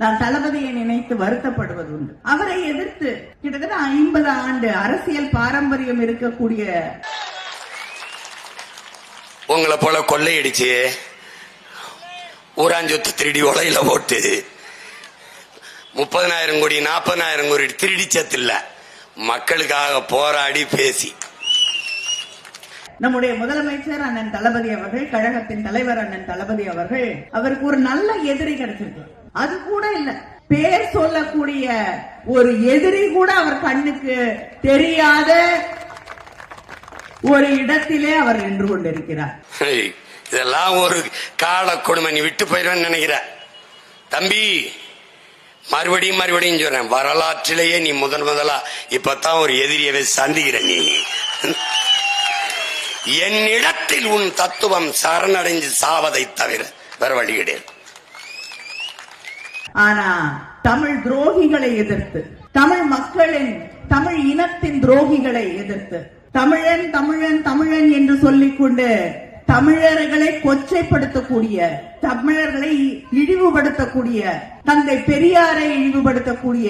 நான் தளபதியை நினைத்து வருத்தப்படுவது உண்டு அவரை எதிர்த்து கிட்டத்தட்ட ஐம்பது ஆண்டு அரசியல் பாரம்பரியம் இருக்கக்கூடிய உங்களை போல கொள்ளையடிச்சு ஊராஞ்சொத்து திருடி உலையில போட்டு முப்பதனாயிரம் கோடி நாற்பதனாயிரம் கோடி திருடி சத்தில்ல மக்களுக்காக போராடி பேசி. நம்முடைய முதலமைச்சர் அண்ணன் தளபதி அவர்கள் கழகத்தின் தலைவர் அண்ணன் தளபதி அவர்கள் அவருக்கு ஒரு நல்ல எதிரி கிடைச்சிருக்கு. அது கூட இல்ல. பேர் சொல்லக்கூடிய ஒரு எதிரி கூட அவர் கண்ணுக்கு தெரியாத ஒரு இடத்திலே அவர் நின்று கொண்டிருக்கிறார். இதெல்லாம் ஒரு கால கொடுமை. நீ விட்டு போயிடுவேன்னு நினைக்கிற. தம்பி மறுபடியும் மறுபடியும் சொல்றேன். வரலாற்றிலேயே நீ முதன் முதலா இப்பதான் ஒரு எதிரியவை சந்திக்கிற நீ. என்னிடத்தில் உன் தத்துவம் சரணடைஞ்சு சாவதை தவிர வேற வழி கிடையாது. ஆனா தமிழ் துரோகிகளை எதிர்த்து தமிழ் மக்களின் தமிழ் இனத்தின் துரோகிகளை எதிர்த்து தமிழன் தமிழன் தமிழன் என்று சொல்லிக்கொண்டு தமிழர்களை கொச்சைப்படுத்தக்கூடிய தமிழர்களை இழிவுபடுத்தக்கூடிய தந்தை பெரியாரை இழிவுபடுத்தக்கூடிய